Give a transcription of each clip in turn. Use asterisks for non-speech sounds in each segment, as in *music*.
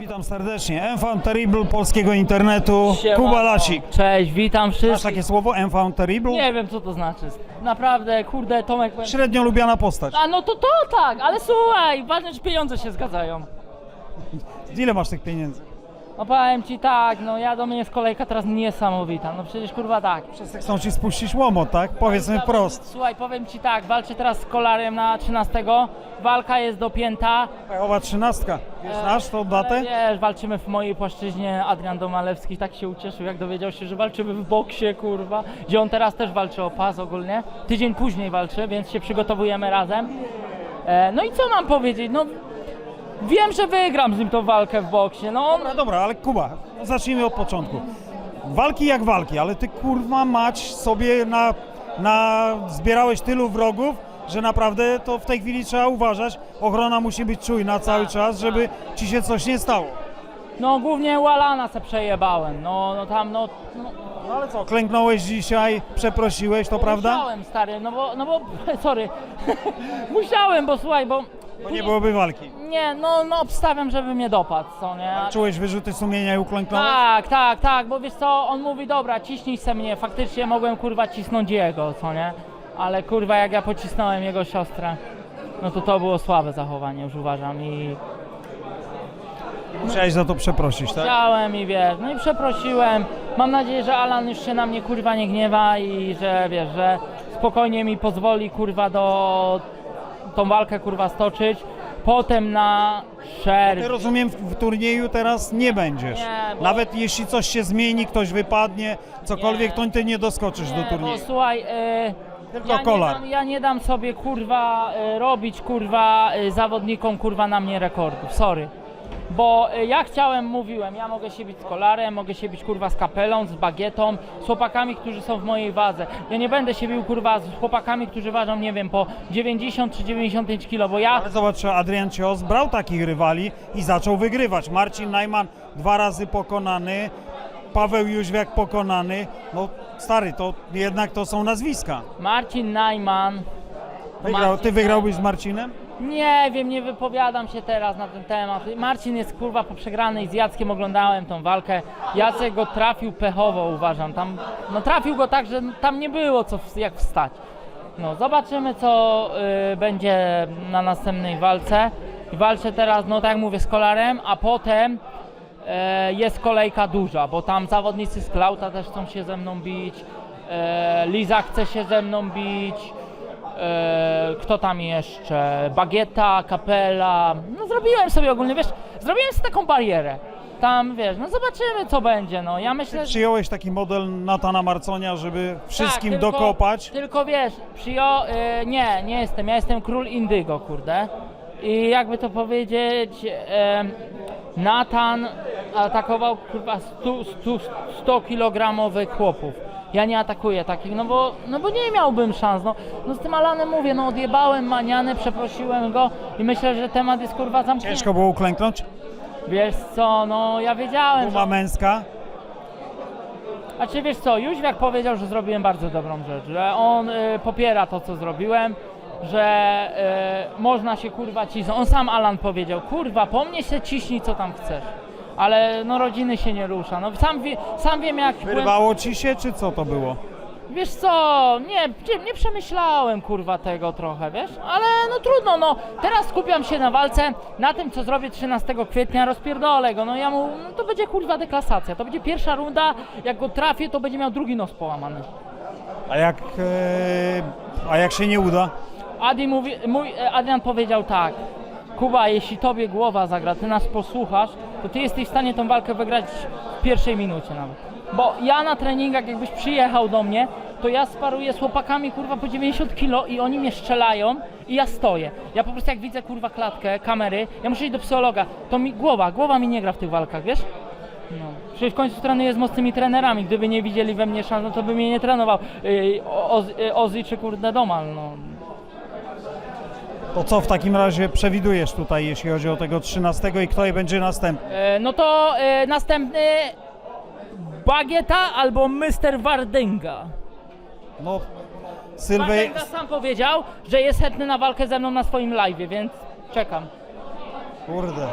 Witam serdecznie. Enfant Terrible polskiego internetu. Siemano. Kuba Lasik. Cześć, witam Masz wszystkich. takie słowo Enfant Terrible? Nie wiem co to znaczy. Naprawdę, kurde, Tomek... powiem- Średnio lubiana postać. A no to to tak, ale słuchaj, ważne, że pieniądze się zgadzają. Ile masz tych pieniędzy? No powiem ci tak, no ja do mnie jest kolejka teraz niesamowita, no przecież kurwa tak. Chcą ci spuścić łomot, tak? Powiedzmy wprost. Słuchaj, powiem ci tak, walczę teraz z kolarem na 13. Walka jest dopięta. Pechowa trzynastka. Wiesz, znasz tą Ale datę? wiesz, walczymy w mojej płaszczyźnie. Adrian Domalewski tak się ucieszył, jak dowiedział się, że walczymy w boksie, kurwa. Gdzie on teraz też walczy o pas ogólnie. Tydzień później walczy, więc się przygotowujemy razem. E, no i co mam powiedzieć? No wiem, że wygram z nim tą walkę w boksie. No on... Dobra, dobra, ale Kuba, zacznijmy od początku. Walki jak walki, ale ty kurwa mać sobie na, na zbierałeś tylu wrogów, że naprawdę to w tej chwili trzeba uważać. Ochrona musi być czujna cały czas, żeby ci się coś nie stało. No głównie Łalana se przejebałem. No, no tam, no... no No ale co, klęknąłeś dzisiaj, przeprosiłeś, to prawda? Musiałem, stary, no bo, no bo, *laughs* sorry. *laughs* Musiałem, bo słuchaj, bo... Bo nie byłoby walki. Nie, no, no obstawiam, żeby mnie dopadł, co nie? Czułeś wyrzuty sumienia i uklęknąłeś? Tak, tak, tak, bo wiesz co, on mówi, dobra, ciśnij se mnie, faktycznie mogłem kurwa cisnąć jego, co nie? Ale kurwa jak ja pocisnąłem jego siostrę, no to to było słabe zachowanie, już uważam i Musiałeś za to przeprosić, tak? chciałem i wiesz, no i przeprosiłem. Mam nadzieję, że Alan już się na mnie kurwa nie gniewa i że wiesz, że spokojnie mi pozwoli kurwa do tą walkę kurwa stoczyć. Potem na Ty rozumiem, w, w turnieju teraz nie będziesz. Nie, bo- Nawet jeśli coś się zmieni, ktoś wypadnie, cokolwiek, Nie. to ty nie doskoczysz do Nie, bo turnieju. słuchaj, e, Tylko ja, nie kolar. dam, ja nie dam sobie kurwa e, robić kurwa e, zawodnikom kurwa na mnie rekordów, sorry. Bo e, ja chciałem, mówiłem, ja mogę się bić z kolarem, mogę się bić kurwa z kapelą, z bagietą, z chłopakami, którzy są w mojej wadze. Ja nie będę się bił kurwa z chłopakami, którzy ważą, nie wiem, po 90 czy 95 kilo, bo ja Ale zobacz, Adrian Cios brał takich rywali i zaczął wygrywać. Marcin Najman dwa razy pokonany, Paweł Jóźwiak pokonany. No stary, to jednak to są nazwiska. Marcin Najman. Wygrał, Marcin ty wygrałbyś z Marcinem? Nie wiem, nie wypowiadam się teraz na ten temat. Marcin jest kurwa po przegranej z Jackiem, oglądałem tą walkę. Jacek go trafił pechowo, uważam. Tam, no trafił go tak, że tam nie było co jak wstać. No zobaczymy co y, będzie na następnej walce. I walczę teraz, no tak jak mówię, z kolarem, a potem e, jest kolejka duża, bo tam zawodnicy z Klauta też chcą się ze mną bić. E, Liza chce się ze mną bić. E, kto tam jeszcze? Bagieta, Kapela. No zrobiłem sobie ogólnie, wiesz, zrobiłem sobie taką barierę. Tam, wiesz, no zobaczymy co będzie, no. Ja myślę, że... Przyjąłeś taki model Natana Marconia, żeby wszystkim tak, tylko, dokopać. Tylko wiesz, przyjo... Y, nie, nie jestem, ja jestem król Indygo, kurde. I jakby to powiedzieć, em, Nathan atakował kurwa 100, 100, 100 kilogramowych chłopów. Ja nie atakuję takich, no bo, no bo nie miałbym szans. No, no z tym Alanem mówię, no odjebałem manianę, przeprosiłem go i myślę, że temat jest kurwa zamknięty. Ciężko było uklęknąć. Wiesz co, no ja wiedziałem, że Duma męska. A czy wiesz co, Jóźwiak powiedział, że zrobiłem bardzo dobrą rzecz, że on y, popiera to, co zrobiłem, że y, można się kurwa cisnąć. On sam Alan powiedział, kurwa, po mnie się ciśnij, co tam chcesz. Ale no rodziny się nie rusza. No sam, wie, sam wiem jak... Wyrwało ci się, czy co to było? Wiesz co, nie, nie, nie przemyślałem kurwa tego trochę, wiesz? Ale no trudno, no teraz skupiam się na walce, na tym co zrobię 13 kwietnia, rozpierdolę go, no ja mu, no to będzie kurwa deklasacja, to będzie pierwsza runda, jak go trafię, to będzie miał drugi nos połamany. A jak, e, a jak się nie uda? Adi mówi, mój e, Adrian powiedział tak, Kuba, jeśli tobie głowa zagra, ty nas posłuchasz, to ty jesteś w stanie tą walkę wygrać w pierwszej minucie nawet. Bo ja na treningach, jakbyś przyjechał do mnie, to ja sparuję z chłopakami kurwa po 90 kilo i oni mnie strzelają i ja stoję. Ja po prostu jak widzę kurwa klatkę, kamery, ja muszę iść do psychologa, to mi głowa, głowa mi nie gra w tych walkach, wiesz? No. Przecież w końcu trenuję z mocnymi trenerami, gdyby nie widzieli we mnie szans, no to by mnie nie trenował yy, Oz- Ozzy czy kurde Domal, no. To co w takim razie przewidujesz tutaj, jeśli chodzi o tego 13 i kto będzie następny? E, No to e, następny Bagieta albo Mr. Wardęga. No, Sylwej... Wardęga sam powiedział, że jest chętny na walkę ze mną na swoim live, więc czekam. Kurde.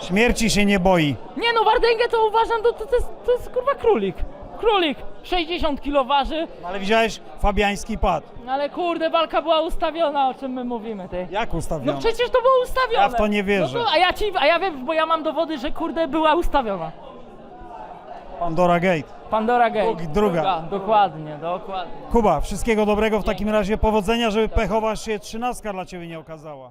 Śmierci się nie boi. Nie no, Wardęgę to uważam, to, to, to, jest, to jest kurwa królik. Królik, 60 kg waży, Ale widziałeś, Fabiański padł. ale kurde, walka była ustawiona, o czym my mówimy, ty. Jak No ustawiono? przecież to było ustawione. Ja w to nie wierzę. No to, a ja ci, a ja wiem, bo ja mam dowody, że kurde była ustawiona. Pandora Gate. Pandora Gate. Drugi- druga. Dokładnie, dokładnie. Kuba, wszystkiego dobrego w takim razie, powodzenia, żeby pechowa się trzynastka dla Ciebie nie okazała.